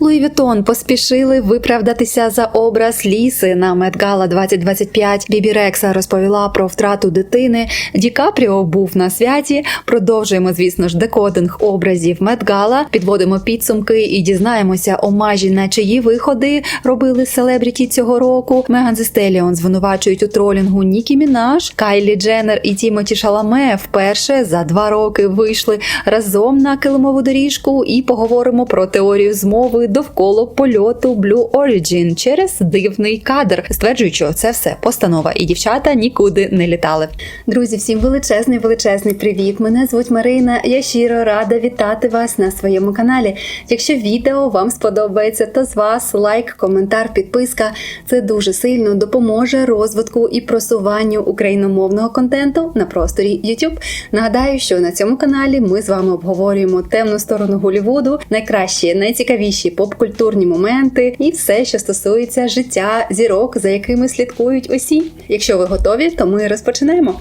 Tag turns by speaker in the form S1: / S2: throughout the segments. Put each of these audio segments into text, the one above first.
S1: Луї Вітон поспішили виправдатися за образ ліси на Медгала 2025. Бібі Рекса розповіла про втрату дитини. Ді Капріо був на святі. Продовжуємо, звісно ж, декодинг образів Медгала. Підводимо підсумки і дізнаємося омажі на чиї виходи робили селебріті цього року. Меган Зі Стеліон звинувачують у тролінгу Нікі Мінаш, Кайлі Дженнер і Тімоті Шаламе вперше за два роки вийшли разом на килимову доріжку і поговоримо про теорію змови довкола польоту Blue Origin через дивний кадр, стверджують, що це все постанова, і дівчата нікуди не літали. Друзі, всім величезний величезний привіт! Мене звуть Марина. Я щиро рада вітати вас на своєму каналі. Якщо відео вам сподобається, то з вас лайк, коментар, підписка. Це дуже сильно допоможе розвитку і просуванню україномовного контенту на просторі YouTube. Нагадаю, що на цьому каналі ми з вами обговорюємо темну сторону Голівуду, найкращі, найцікавіші поп-культурні моменти і все, що стосується життя зірок, за якими слідкують усі. Якщо ви готові, то ми розпочинаємо.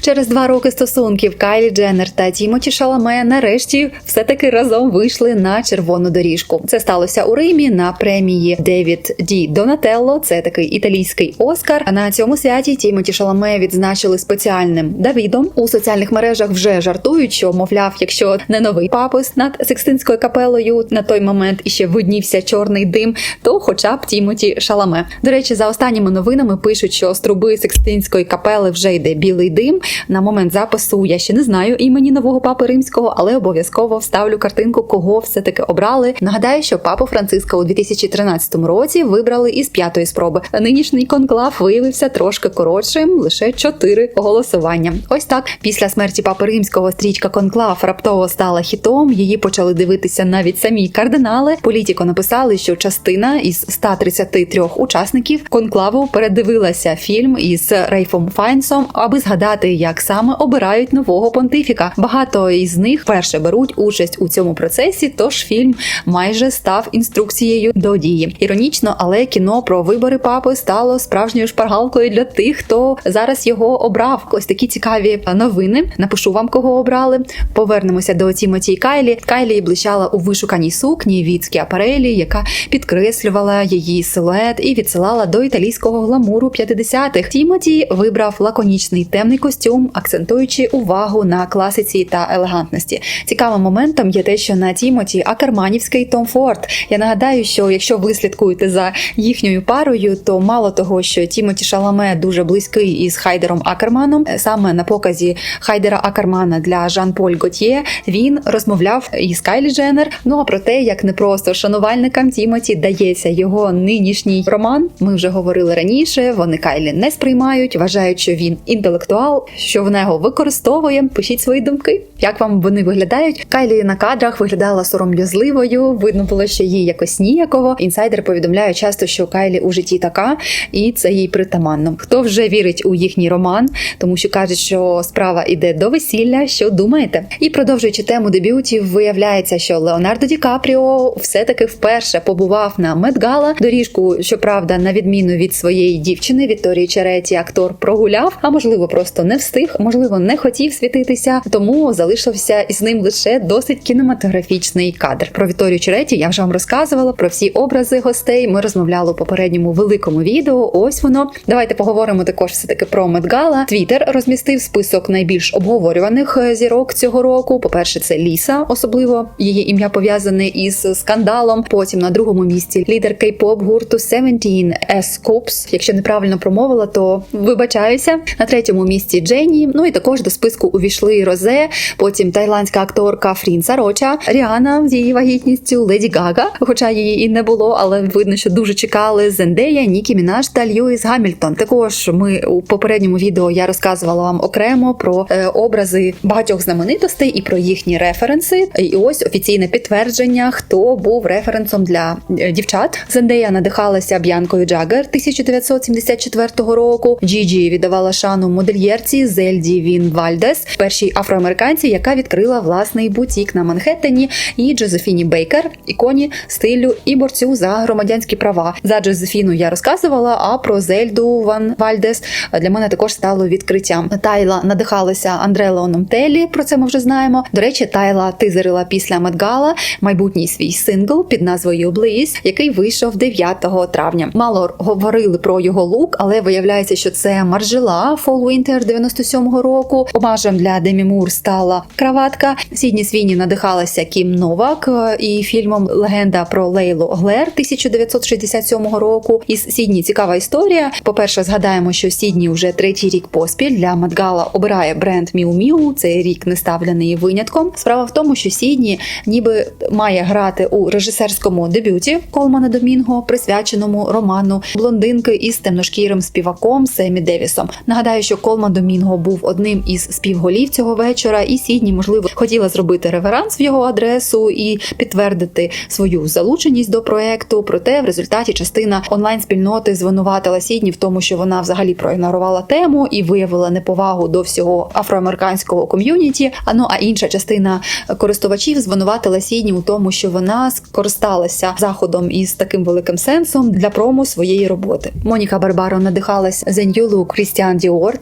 S1: Через два роки стосунків Кайлі Дженнер та Тімоті Шаламе нарешті все-таки разом вийшли на червону доріжку. Це сталося у Римі на премії Девід Ді Донателло. Це такий італійський Оскар. А на цьому святі Тімоті Шаламе відзначили спеціальним Давідом. У соціальних мережах вже жартують, що мовляв, якщо не новий папус над Секстинською капелою на той момент іще виднівся чорний дим, то хоча б Тімоті Шаламе. До речі, за останніми новинами пишуть, що з труби Секстинської капели вже йде білий дим. На момент запису я ще не знаю імені нового папи римського, але обов'язково вставлю картинку, кого все таки обрали. Нагадаю, що папу Франциска у 2013 році вибрали із п'ятої спроби. Нинішній конклав виявився трошки коротшим, лише чотири голосування. Ось так після смерті папи римського стрічка Конклав раптово стала хітом. Її почали дивитися навіть самі кардинали. Політіко написали, що частина із 133 учасників конклаву передивилася фільм із Рейфом Файнсом, аби згадати, як саме обирають нового понтифіка. Багато із них вперше беруть участь у цьому процесі. Тож фільм майже став інструкцією до дії. Іронічно, але кіно про вибори папи стало справжньою шпаргалкою для тих, хто зараз його обрав. Ось такі цікаві новини. Напишу вам, кого обрали. Повернемося до Тімоті Кайлі. Кайлі блищала у вишуканій сукні від Скіапарелі, яка підкреслювала її силует і відсилала до італійського гламуру 50-х. Тімоті вибрав лаконічний темний костюм, акцентуючи увагу на класиці та елегантності. Цікавим моментом є те, що на Тімоті акерманівський Том Форд. Я нагадаю, що якщо ви слідкуєте за їхньою парою, то мало того, що Тімоті Шаламе дуже близький із Хайдером Акерманом, саме на показі Хайдера Акермана для Жан-Поль Готьє, він розмовляв із Кайлі Дженнер. Ну а про те, як не просто шанувальникам Тімоті дається його нинішній роман. Ми вже говорили раніше. Вони Кайлі не сприймають, вважають, що він інтелектуал, що в нього використовує. Пишіть свої думки. Як вам вони виглядають? Кайлі на кадрах виглядала сором'язливою. Видно було, що їй якось ніяково. Інсайдер повідомляє часто, що Кайлі у житті така, і це їй притаманно. Хто вже вірить у їхній роман, тому що кажуть, що справа іде до весілля. Що думаєте? І продовжуючи тему дебютів, виявляється, що Леонардо Ді Капріо все-таки вперше побував на Медгала. Доріжку, щоправда, на відміну від своєї дівчини Вікторії Череті, актор прогуляв, а можливо, просто не встиг, можливо, не хотів світитися, тому залишився із ним лише досить кінематографічний кадр. Про Вікторію Череті я вже вам розказувала про всі образи гостей. Ми розмовляли у попередньому великому відео. Ось воно. Давайте поговоримо також все таки про Медгала. Твіттер розмістив список найбільш обговорюваних е, зірок цього року. По перше, це Ліса, особливо її ім'я пов'язане із скандалом. Потім на другому місці лідер кей-поп гурту 17 S Coops. Якщо неправильно промовила, то вибачаюся. На третьому місці Дженні. Ну і також до списку увійшли Розе. Потім тайландська акторка Фрін Сароча, Ріана з її вагітністю, Леді Гага, хоча її і не було, але видно, що дуже чекали. Зендея, Нікі Мінаш та Льюіс Гамільтон. Також ми у попередньому відео я розказувала вам окремо про е, образи багатьох знаменитостей і про їхні референси. І ось офіційне підтвердження, хто був референсом для е, дівчат. Зендея надихалася Б'янкою Джаггер 1974 року. Джіджі віддавала шану модельєрці Дженні Зельді Він Вальдес, першій афроамериканці, яка відкрила власний бутік на Манхеттені, і Джозефіні Бейкер, іконі стилю і борцю за громадянські права. За Джозефіну я розказувала. А про Зельду Ван Вальдес для мене також стало відкриттям. Тайла надихалася Андре Леоном Теллі, Про це ми вже знаємо. До речі, Тайла тизерила після Медгала майбутній свій сингл під назвою Bliss, який вийшов 9 травня. Мало говорили про його лук, але виявляється, що це маржела Fall Winter 97-го року. Омажем для Демі Мур стала краватка. Сідні Свіні надихалася Кім Новак е, і фільмом Легенда про Лейлу Глер 1967 року. Із Сідні цікава історія. По перше, згадаємо, що Сідні вже третій рік поспіль для Медгала обирає бренд Міу Міу. Цей рік не ставлений винятком. Справа в тому, що Сідні ніби має грати у режисерському дебюті Колмана Домінго, присвяченому роману блондинки із темношкірим співаком Семі Девісом. Нагадаю, що Колман Домінго був одним із співголів цього вечора, і Сідні, можливо, хотіла зробити реверанс в його адресу і підтвердити свою залученість до проекту. Проте в результаті частина онлайн спільноти звинуватила Сідні в тому, що вона взагалі проігнорувала тему і виявила неповагу до всього афроамериканського ком'юніті. А ну а інша частина користувачів звинуватила Сідні у тому, що вона скористалася заходом із таким великим сенсом для прому своєї роботи. Моніка Барбаро надихалась The New Look Christian Dior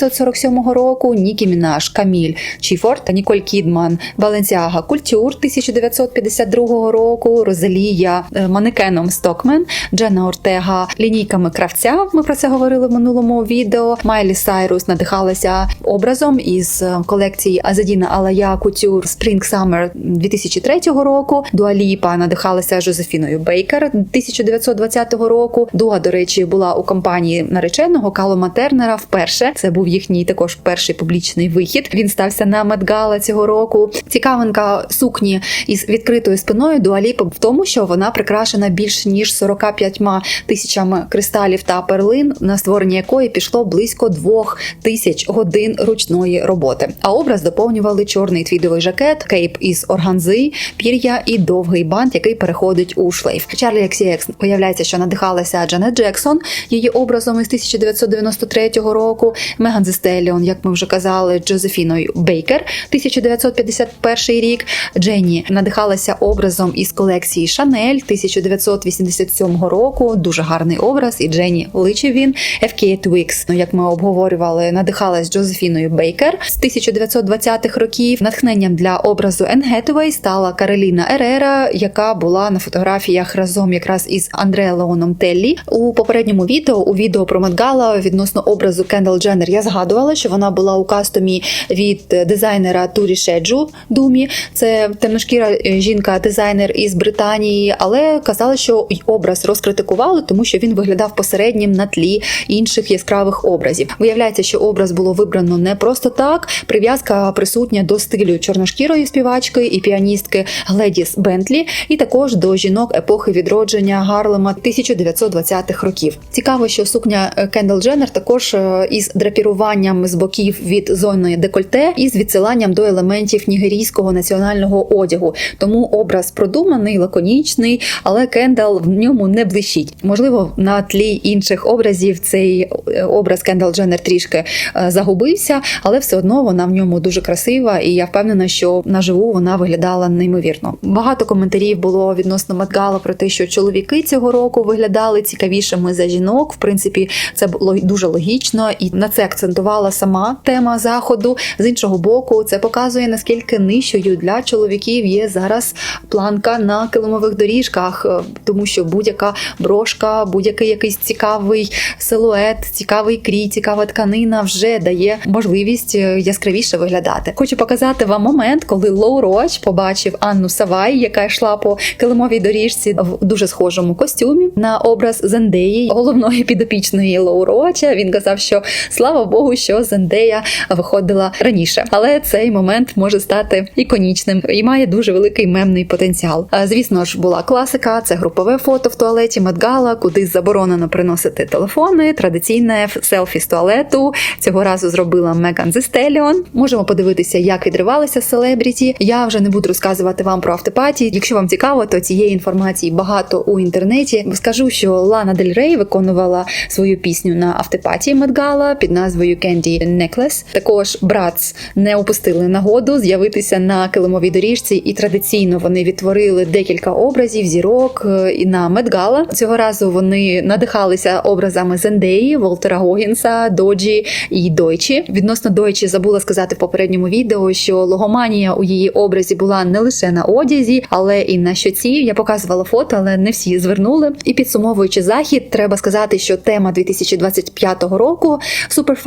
S1: 1947 року. Нікі Мінаш, Каміль Чіфорд та Ніколь Кідман, Баленсіага Культюр 1952 року. Розалія е, манекеном Стокмен, Дженна Ортега лінійками кравця. Ми про це говорили в минулому відео. Майлі Сайрус надихалася образом із е, колекції Азадіна Алая Кутюр Spring Summer 2003 року. Дуаліпа надихалася Жозефіною Бейкер 1920 року. Дуа, до речі, була у компанії нареченого Калома Тернера. Вперше це був їхній також перший публічний вихід. Він стався на Медгала цього року. Цікавинка сукні із відкритою спиною Дуаліпа в тому, що вона прикрашена більш ніж 45 тисячами кристалів та перлин, на створення якої пішло близько двох тисяч годин ручної роботи. А образ доповнювали чорний твідовий жакет, кейп із органзи, пір'я і довгий бант, який переходить у шлейф. Чарлі Ексіекс виявляється, що надихалася Джанет Джексон її образом із 1993 року. Меган Зестеліон, як ми вже казали, Джозефіною Бейкер, 1951 рік. Дженні надихалася образом із колекції Шанель 1987 року. Дуже гарний образ, і Дженні личив він. FK Twix, ну як ми обговорювали, надихалась Джозефіною Бейкер з 1920-х років. Натхненням для образу Гетвей стала Кароліна Ерера, яка була на фотографіях разом якраз із Андре Леоном Теллі. У попередньому відео у відео про Медгала відносно образу Кендал Дженнер я згадувала, що вона була у кастомі від дизайнера Турі Шеджу Думі. Це темношкіра жінка-дизайнер із Британії, але казали, що образ розкритикували, тому що він виглядав посереднім на тлі інших яскравих образів. Виявляється, що образ було вибрано не просто так. Прив'язка присутня до стилю чорношкірої співачки і піаністки Гледіс Бентлі, і також до жінок епохи відродження Гарлема 1920-х років. Цікаво, що сукня Кендал Дженнер також е, із драпіруванням з боків від зони декольте і з відсиланням до елементів нігерійського національного одягу. Тому образ продуманий, лаконічний, але Кендал в ньому не блищить. Можливо, на тлі інших образів цей е, образ Кендал Дженнер трішки е, загубився, але все одно вона в ньому дуже красива, і я впевнена, що наживу вона виглядала неймовірно. Багато коментарів було відносно Медгала про те, що чоловіки цього року виглядали цікавішими за жінок. В принципі, це було дуже логічно, і на це акцентувала сама тема заходу. З іншого боку, це показує наскільки нижчою для чоловіків є зараз планка на килимових доріжках, е, тому що будь-яка брошка, будь-який якийсь цікавий силует, цікавий крій, цікава тканина вже дає можливість е, яскравіше виглядати. Хочу показати вам момент, коли Лоу Роч побачив Анну Савай, яка йшла по килимовій доріжці в дуже схожому костюмі на образ Зендеї, головної підопічної Лоу Роча. Він казав, що слава Богу, що Зендея виходила раніше, але цей момент може стати іконічним і має дуже великий мемний потенціал. Звісно ж, була класика, це групове фото в туалеті Медгала, куди заборонено приносити телефони. Традиційне селфі з туалету цього разу зробила Меган Зестеліон. Можемо подивитися, як відривалися селебріті. Я вже не буду розказувати вам про автопаті. Якщо вам цікаво, то цієї інформації багато у інтернеті. Скажу, що Лана Дель Рей виконувала свою пісню на автопатії Медгала під назвою Candy Necklace. Також Bratz не упустили нагоду з'явитися на килимовій доріжці, і традиційно вони відтворили декілька образів зірок е, і на Медгала. Цього разу вони надихалися образами Зендеї, Волтера Гогінса, Доджі і Дойчі. Відносно Дойчі забула сказати в попередньому відео, що логоманія у її образі була не лише на одязі, але і на щоці. Я показувала фото, але не всі звернули. І підсумовуючи захід, треба сказати, що тема 2025 року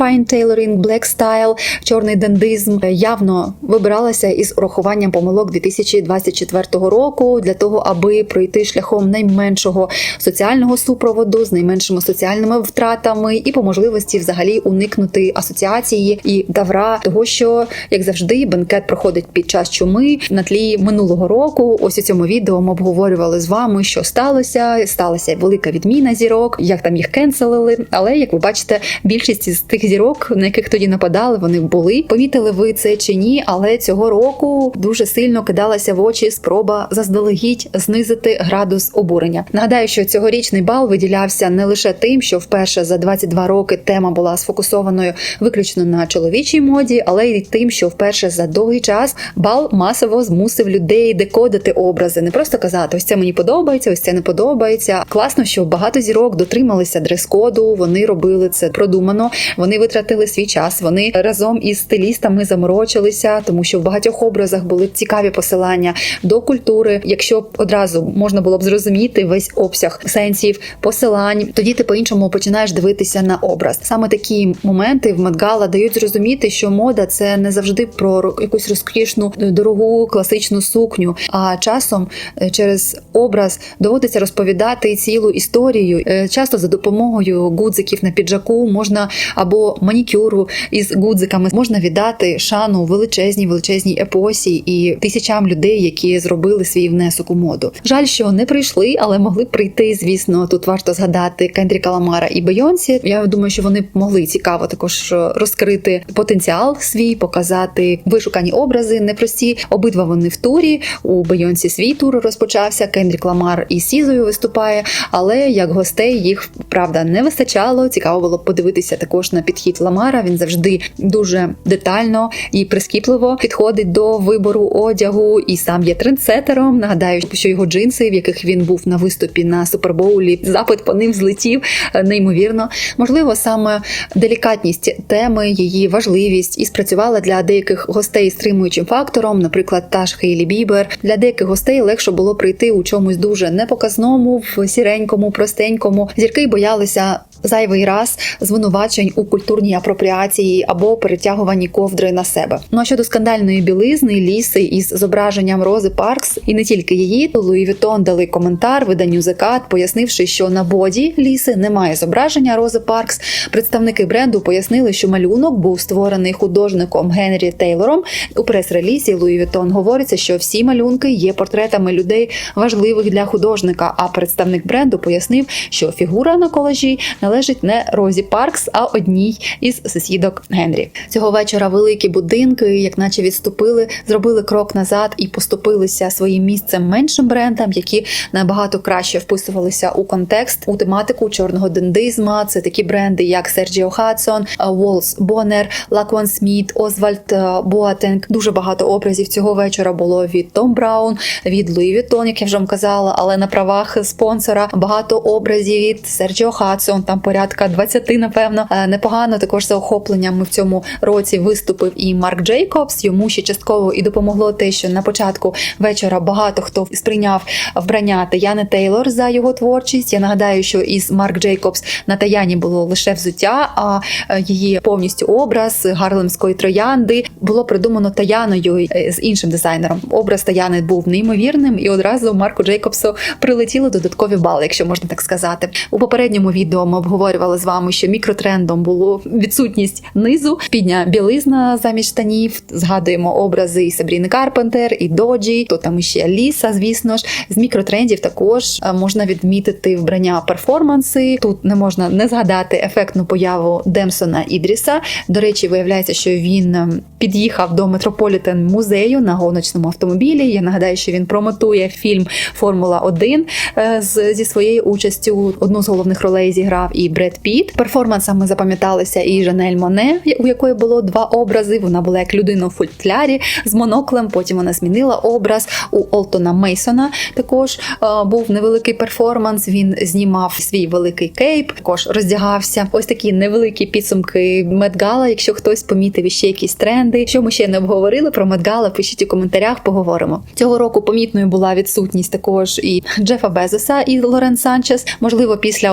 S1: Superfine Tailoring, Black Style, чорний дендизм явно вибиралася із урахуванням помилок 2024 року для того, аби пройти шляхом найменшого соціального супроводу з найменшими соціальними втратами і по можливості взагалі уникнути асоціації і давра того, що як завжди бенкет проходить під час чуми на тлі минулого року. Ось у цьому відео ми обговорювали з вами, що сталося. Сталася велика відміна зірок, як там їх кенселили. Але як ви бачите, більшість із тих зірок, на яких тоді нападали, вони були. Помітили ви це чи ні? Але цього року дуже сильно кидалася в очі спроба заздалегідь знизити градус обурення. Нагадаю, що цьогорічний бал виділявся не лише тим, що вперше за 22 роки тема була сфокусованою виключно на чоловічій моді, але й тим, що вперше за довгий час бал масово змусив людей декодити образи, не просто казати, ось це мені подобається, ось це не подобається. Класно, що багато зірок дотрималися дрес-коду, вони робили це продумано, вони витратили свій час. Вони разом із стилістами заморочилися, тому що в багатьох образах були цікаві посилання до культури. Якщо б одразу можна було б зрозуміти весь обсяг сенсів, посилань, тоді ти по-іншому починаєш дивитися на образ. Саме такі моменти в Медгала дають зрозуміти, що мода це не завжди про якусь розкішну дорогу класичну сукню. А часом е, через образ доводиться розповідати цілу історію. Е, Часто за допомогою гудзиків на піджаку можна або манікюру із гудзиками можна віддати шану величезній величезній епосі і тисячам людей, які зробили свій внесок у моду. Жаль, що не прийшли, але могли прийти. Звісно, тут варто згадати Кендріка Ламара і Бейонсі. Я думаю, що вони могли цікаво також розкрити потенціал свій, показати вишукані образи, непрості. Обидва вони в турі. У Бейонсі свій тур розпочався. Кендрік Ламар із Сізою виступає, але як гостей їх правда не вистачало. Цікаво було подивитися також на підхід Ламара. Він завжди дуже детально і прискіпливо підходить до вибору одягу, і сам є трендсетером. Нагадаю, що його джинси, в яких він був на виступі на супербоулі, запит по ним злетів е, неймовірно. Можливо, саме делікатність теми, її важливість і спрацювала для деяких гостей стримуючим фактором, наприклад, та ж Хейлі Бібер. Для деяких гостей легше було прийти у чомусь дуже непоказному, в сіренькому, простенькому. Зірки боялися. Зайвий раз звинувачень у культурній апропріації або перетягуванні ковдри на себе. Ну а щодо скандальної білизни, ліси із зображенням Рози Паркс, і не тільки її, то Луї Вітон дали коментар виданню Зекат, пояснивши, що на боді ліси немає зображення Рози Паркс. Представники бренду пояснили, що малюнок був створений художником Генрі Тейлором. У прес-релізі Луї Вітон говориться, що всі малюнки є портретами людей важливих для художника. А представник бренду пояснив, що фігура на колажі належить не Розі Паркс, а одній із сусідок Генрі. Цього вечора великі будинки, як наче відступили, зробили крок назад і поступилися своїм місцем меншим брендам, які набагато краще вписувалися у контекст, у тематику чорного дендизма. Це такі бренди, як Серджіо Хадсон, Волс Бонер, Лакван Сміт, Озвальд Боатенг. Дуже багато образів цього вечора було від Том Браун, від Луї Віттон, як я вже вам казала, але на правах спонсора багато образів від Серджіо Хадсон, там порядка 20, напевно. Е, Непогано також за охопленням в цьому році виступив і Марк Джейкобс. Йому ще частково і допомогло те, що на початку вечора багато хто сприйняв вбрання Таяни Тейлор за його творчість. Я нагадаю, що із Марк Джейкобс на Таяні було лише взуття, а е, її повністю образ гарлемської троянди було придумано Таяною е, з іншим дизайнером. Образ Таяни був неймовірним, і одразу Марку Джейкобсу прилетіли додаткові бали, якщо можна так сказати. У попередньому відео ми обговорювали з вами, що мікротрендом було відсутність низу, підня білизна замість штанів. Згадуємо образи і Сабріни Карпентер, і Доджі, то там ще Ліса, звісно ж. З мікротрендів також е, можна відмітити вбрання перформанси. Тут не можна не згадати ефектну появу Демсона Ідріса. До речі, виявляється, що він ем, під'їхав до Метрополітен музею на гоночному автомобілі. Я нагадаю, що він промотує фільм Формула 1 е, зі своєю участю. Одну з головних ролей зіграв. І Бред Піт. Перформансами запам'яталися і Жанель Моне, у якої було два образи. Вона була як людина у футлярі з моноклем. Потім вона змінила образ у Олтона Мейсона. Також е, був невеликий перформанс. Він знімав свій великий кейп, також роздягався. Ось такі невеликі підсумки Медгала. Якщо хтось помітив ще якісь тренди, що ми ще не обговорили про Медгала, пишіть у коментарях, поговоримо. Цього року помітною була відсутність також і Джефа Безоса і Лорен Санчес, можливо, після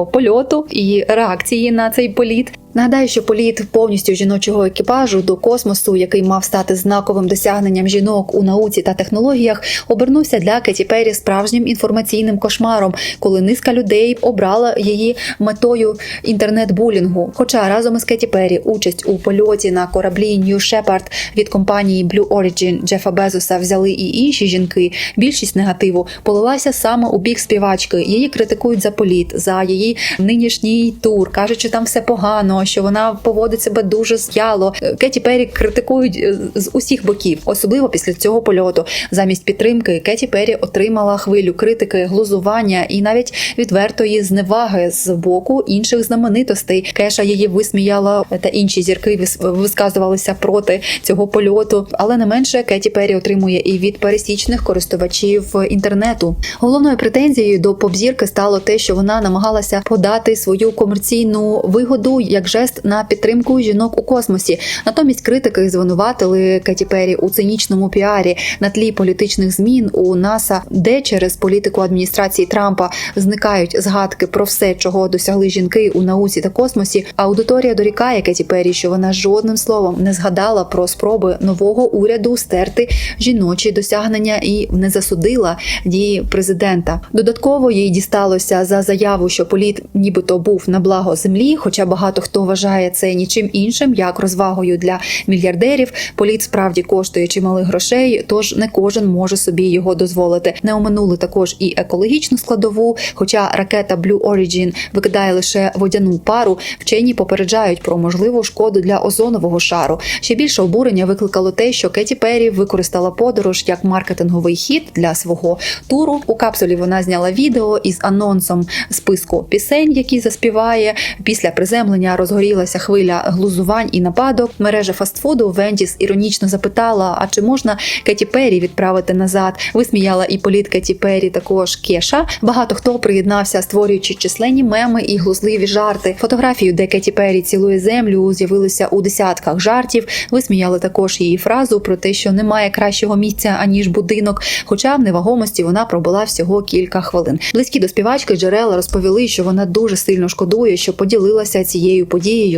S1: 11-хвилинного польоту і реакції на цей політ. Нагадаю, що політ повністю жіночого екіпажу до космосу, який мав стати знаковим досягненням жінок у науці та технологіях, обернувся для Кеті Перрі справжнім інформаційним кошмаром, коли низка людей обрала її метою інтернет-булінгу. Хоча разом із Кеті Перрі участь у польоті на кораблі New Shepard від компанії Blue Origin Джефа Безоса взяли і інші жінки. Більшість негативу полилася саме у бік співачки. Її критикують за політ, за її нинішній тур. кажуть, що там все погано, що вона поводить себе дуже з'яло. Кеті Перрі критикують е, з усіх боків, особливо після цього польоту. Замість підтримки Кеті Перрі отримала хвилю критики, глузування і навіть відвертої зневаги з боку інших знаменитостей. Кеша її висміяла та інші зірки вис- висказувалися проти цього польоту. Але не менше Кеті Перрі отримує і від пересічних користувачів інтернету. Головною претензією до поп-зірки стало те, що вона намагалася подати свою комерційну вигоду як жест на підтримку жінок у космосі. Натомість критики звинуватили Кеті Перрі у цинічному піарі на тлі політичних змін у НАСА, де через політику адміністрації Трампа зникають згадки про все, чого досягли жінки у науці та космосі. Аудиторія дорікає Кеті Перрі, що вона жодним словом не згадала про спроби нового уряду стерти жіночі досягнення і не засудила дії президента. Додатково їй дісталося за заяву, що політ нібито був на благо землі, хоча багато хто вважає це нічим іншим, як розвагою для мільярдерів. Політ справді коштує чималих грошей, тож не кожен може собі його дозволити. Не оминули також і екологічну складову. Хоча ракета Blue Origin викидає лише водяну пару, вчені попереджають про можливу шкоду для озонового шару. Ще більше обурення викликало те, що Кеті Перрі використала подорож як маркетинговий хід для свого туру. У капсулі вона зняла відео із анонсом списку пісень, які заспіває. Після приземлення розгорілася хвиля глузувань і нападок. Мережа фастфуду Вендіс іронічно запитала: а чи можна Кеті Перрі відправити назад? Висміяла і політ Кеті Перрі, також Кеша. Багато хто приєднався, створюючи численні меми і глузливі жарти. Фотографію, де Кеті Перрі цілує землю, з'явилися у десятках жартів. Висміяли також її фразу про те, що немає кращого місця аніж будинок. Хоча в невагомості вона пробула всього кілька хвилин. Близькі до співачки джерела розповіли, що вона дуже сильно шкодує, що поділилася цією подією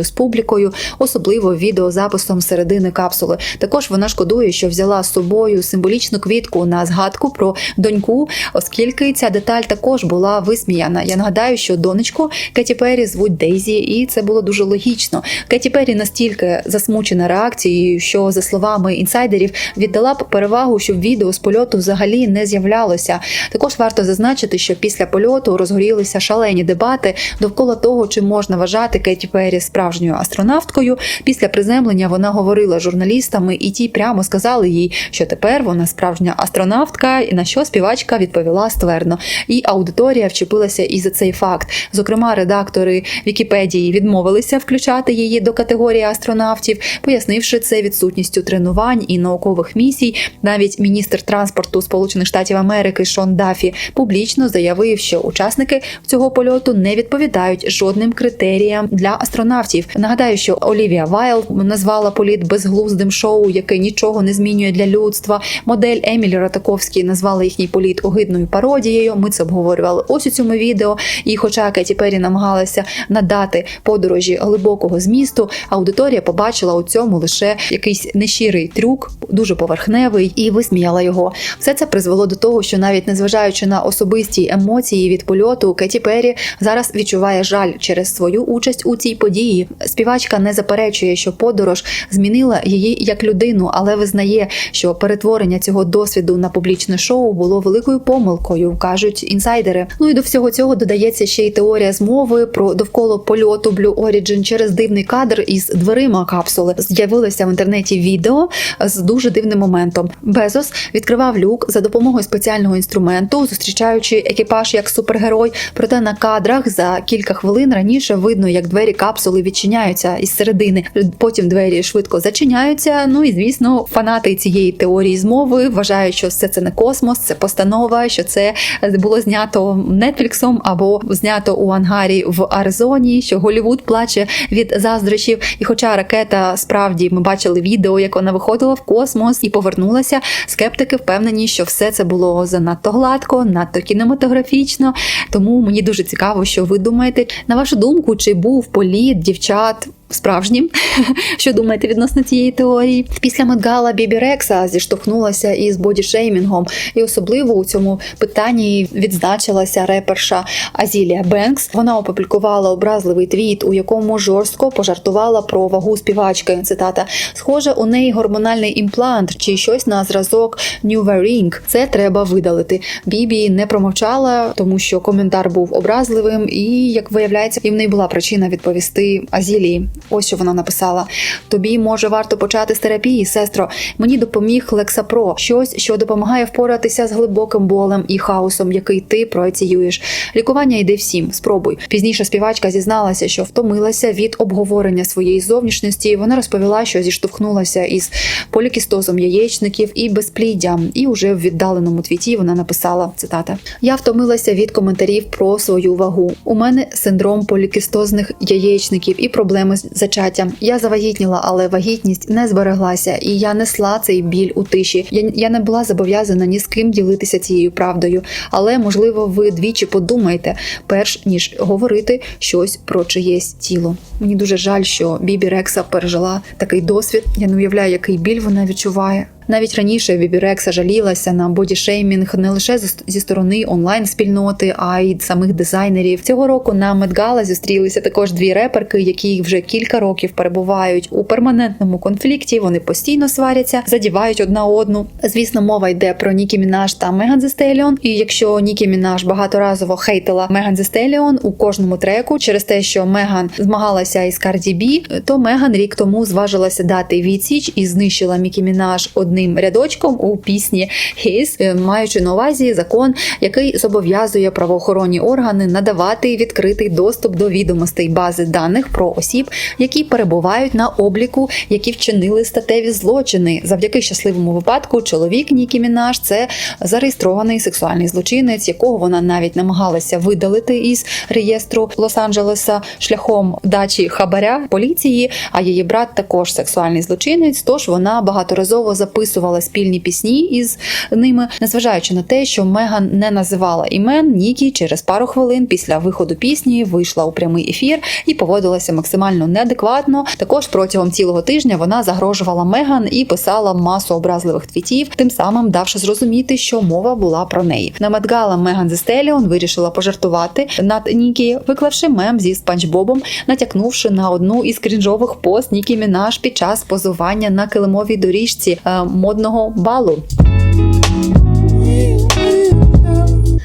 S1: з публікою, особливо відеозаписом середини капсули. Також вона шкодує, що взяла з собою символічну квітку на згадку про доньку, оскільки ця деталь також була висміяна. Я нагадаю, що донечку Кеті Перрі звуть Дейзі, і це було дуже логічно. Кеті Перрі настільки засмучена реакцією, що за словами інсайдерів віддала б перевагу, щоб відео з польоту взагалі не з'являлося. Також варто зазначити, що після польоту розгорілися шалені дебати довкола того, чи можна вважати Кеті Перрі справжньою астронавткою. Після приземлення вона говорила журналістами, і ті прямо сказали їй, що тепер вона справжня астронавтка, на що співачка відповіла ствердно. І аудиторія вчепилася і за цей факт. Зокрема, редактори Вікіпедії відмовилися включати її до категорії астронавтів, пояснивши це відсутністю тренувань і наукових місій. Навіть міністр транспорту Сполучених Штатів Америки Шон Дафі публічно заявив, що учасники цього польоту не відповідають жодним критеріям для астронавтів. Нагадаю, що Олівія Вайл назвала політ безглуздим шоу, яке нічого не змінює для людства. Модель Емілі Ратаковський назвала їхній політ огидною пародією. Ми це обговорювали ось у цьому відео. І, хоча Кеті Перрі намагалася надати подорожі глибокого змісту, аудиторія побачила у цьому лише якийсь нещирий трюк, дуже поверхневий, і висміяла його. Все це призвело до того, що навіть незважаючи на особисті емоції від польоту, Кеті Перрі зараз відчуває жаль через свою участь у цій події. Співачка не заперечує, що подорож змінила її як людину, але визнає, що перетворення цього досвіду на публічне шоу було великою помилкою, кажуть інсайдери. Ну і до всього цього додається ще й теорія змови про довкола польоту Blue Origin через дивний кадр із дверима капсули. З'явилося в інтернеті відео з дуже дивним моментом. Безос відкривав люк за допомогою спеціального інструменту, зустрічаючи екіпаж як супергерой. Проте на кадрах за кілька хвилин раніше видно, як двері капсули відчиняються із середини. Потім двері швидко зачиняються. Ну і звісно, фанати цієї теорії змови вважають, що все це не космос, це постанова, що це було знято Нетфліксом або знято у ангарі в Аризоні. Що Голівуд плаче від заздрощів. І, хоча ракета справді ми бачили відео, як вона виходила в космос і повернулася, скептики впевнені, що все це було занадто гладко, надто кінематографічно. Тому мені дуже цікаво, що ви думаєте. На вашу думку, чи був політ дівчат? Справжнім, що думаєте відносно цієї теорії? Після Медгала Бібі Рекса зіштовхнулася із бодішеймінгом, і особливо у цьому питанні відзначилася реперша Азілія Бенкс. Вона опублікувала образливий твіт, у якому жорстко пожартувала про вагу співачки. Цитата: Схоже, у неї гормональний імплант чи щось на зразок Nuvering. Це треба видалити. Бібі не промовчала, тому що коментар був образливим, і як виявляється, і в неї була причина відповісти Азілії. Ось що вона написала: тобі може варто почати з терапії, сестро. Мені допоміг Лексапро, щось, що допомагає впоратися з глибоким болем і хаосом, який ти проеціюєш. Лікування йде всім. Спробуй. Пізніше співачка зізналася, що втомилася від обговорення своєї зовнішності. Вона розповіла, що зіштовхнулася із полікістозом яєчників і безпліддям. І уже в віддаленому твіті вона написала цитата: Я втомилася від коментарів про свою вагу. У мене синдром полікістозних яєчників і проблеми з зачаттям. Я завагітніла, але вагітність не збереглася, і я несла цей біль у тиші. Я, я не була зобов'язана ні з ким ділитися цією правдою. Але можливо, ви двічі подумаєте, перш ніж говорити щось про чиєсь тіло. Мені дуже жаль, що Бібі Рекса пережила такий досвід. Я не уявляю, який біль вона відчуває. Навіть раніше Бібі Рекса жалілася на бодішеймінг не лише зі сторони онлайн-спільноти, а й самих дизайнерів. Цього року на Медгала зустрілися також дві реперки, які вже кілька років перебувають у перманентному конфлікті. Вони постійно сваряться, задівають одна одну. Звісно, мова йде про Нікі Мінаш та Меган Зестеліон. І якщо Нікі Мінаш багаторазово хейтила Меган Зестеліон у кожному треку через те, що Меган змагалася із Карді Бі, то Меган рік тому зважилася дати відсіч і знищила Мікі Мінаш одним рядочком у пісні His, маючи на увазі закон, який зобов'язує правоохоронні органи надавати відкритий доступ до відомостей бази даних про осіб, які перебувають на обліку, які вчинили статеві злочини. Завдяки щасливому випадку, чоловік Нікі Мінаш це зареєстрований сексуальний злочинець, якого вона навіть намагалася видалити із реєстру Лос-Анджелеса шляхом дачі хабаря поліції. А її брат також сексуальний злочинець. Тож вона багаторазово записувала спільні пісні із ними, незважаючи на те, що Меган не називала імен Нікі через пару хвилин після виходу пісні вийшла у прямий ефір і поводилася максимально неадекватно. Також протягом цілого тижня вона загрожувала Меган і писала масу образливих твітів, тим самим давши зрозуміти, що мова була про неї. На Медгала Меган Зестеліон вирішила пожартувати над Нікі, виклавши мем зі Спанч Бобом, натякнувши на одну із крінжових пост Нікі Мінаш під час позування на килимовій доріжці е, модного балу.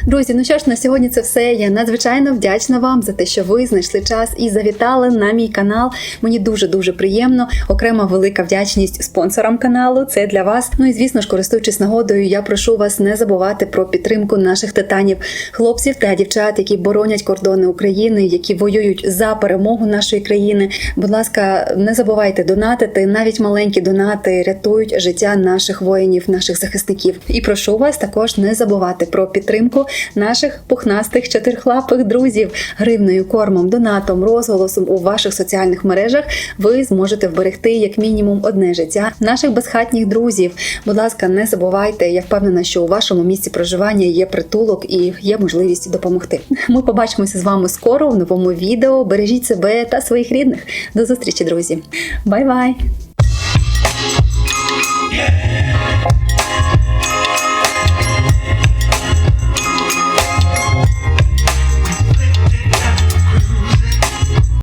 S1: Друзі, ну що ж, на сьогодні це все. Я надзвичайно вдячна вам за те, що ви знайшли час і завітали на мій канал. Мені дуже дуже приємно. Окрема велика вдячність спонсорам каналу. Це для вас. Ну і звісно ж, користуючись нагодою, я прошу вас не забувати про підтримку наших титанів, хлопців та дівчат, які боронять кордони України, які воюють за перемогу нашої країни. Будь ласка, не забувайте донатити. Навіть маленькі донати рятують життя наших воїнів, наших захисників. І прошу вас також не забувати про підтримку наших пухнастих чотирхлапих друзів гривною кормом, донатом, розголосом у ваших соціальних мережах. Ви зможете вберегти як мінімум одне життя наших безхатніх друзів. Будь ласка, не забувайте. Я впевнена, що у вашому місці проживання є притулок і є можливість допомогти. Ми побачимося з вами скоро в новому відео. Бережіть себе та своїх рідних. До зустрічі, друзі. Бай-бай!
S2: Yeah.